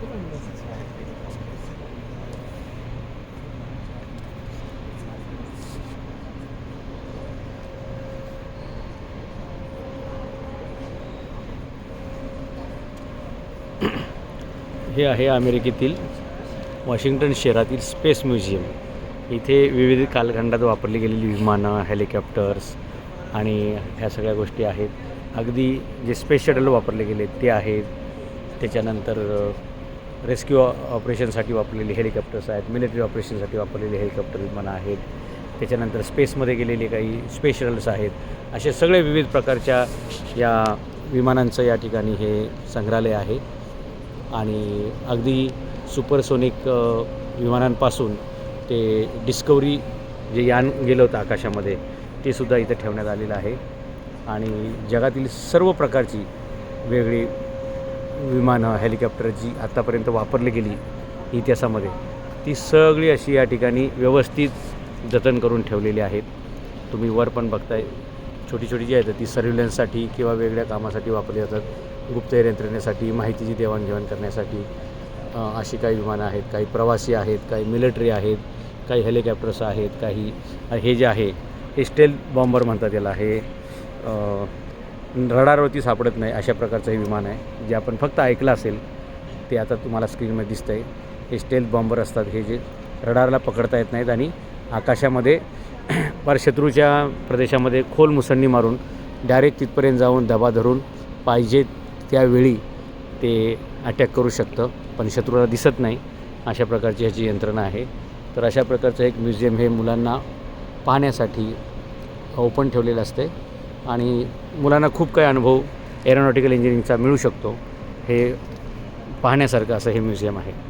हे आहे अमेरिकेतील वॉशिंग्टन शहरातील स्पेस म्युझियम. इथे विविध कालखंडात वापरली गेलेली विमानं हेलिकॉप्टर्स आणि ह्या सगळ्या गोष्टी आहेत. अगदी जे स्पेस शटल वापरले गेले ते आहेत. त्याच्यानंतर रेस्क्यू ऑपरेशनसाठी वापरलेले हेलिकॉप्टर्स आहेत मिलिटरी ऑपरेशनसाठी वापरलेले हेलिकॉप्टर विमानं आहेत त्याच्यानंतर स्पेसमध्ये गेलेले काही स्पेस शटल्स आहेत. असे सगळे विविध प्रकारच्या या विमानांचं या ठिकाणी हे संग्रहालय आहे. आणि अगदी सुपरसोनिक विमानांपासून ते डिस्कवरी जे यान गेलं होतं आकाशामध्ये ते सुद्धा इथं ठेवण्यात आलेलं आहे. आणि जगातील सर्व प्रकारची वेगळी विमानं हेलिकॉप्टर जी आत्तापर्यंत वापरली गेली इतिहासामध्ये ती सगळी अशी या ठिकाणी व्यवस्थित जतन करून ठेवलेली आहेत. तुम्ही वर पण बघताय छोटी छोटी जी आहेत ती सर्व्हिलन्ससाठी किंवा वेगळ्या कामासाठी वापरली जातात. गुप्तहेर यंत्रणेसाठी माहितीची देवाणघेवाण करण्यासाठी अशी काही विमानं आहेत काही प्रवासी आहेत काही मिलिटरी आहेत काही हेलिकॉप्टर्स आहेत काही हे जे आहे हे स्टेल बॉम्बर म्हणतात याला. हे रडारवरती सापडत नाही अशा प्रकारचं हे विमान आहे. जे आपण फक्त ऐकलं असेल ते आता तुम्हाला स्क्रीनमध्ये दिसतं आहे हे स्टेल बॉम्बर असतात हे जे रडारला पकडता येत नाहीत आणि आकाशामध्ये पर शत्रूच्या प्रदेशामध्ये खोल मुसंडी मारून डायरेक्ट तिथपर्यंत जाऊन दबा धरून पाहिजे त्यावेळी ते अटॅक करू शकतं. पण शत्रूला दिसत नाही अशा प्रकारची ह्याची यंत्रणा आहे. तर अशा प्रकारचं एक म्युझियम हे मुलांना पाहण्यासाठी ओपन ठेवलेलं असते आणि मुलांना खूप काही अनुभव एरोनॉटिकल इंजिनिअरिंगचा मिळू शकतो. हे पाहण्यासारखं असं हे म्युझियम आहे.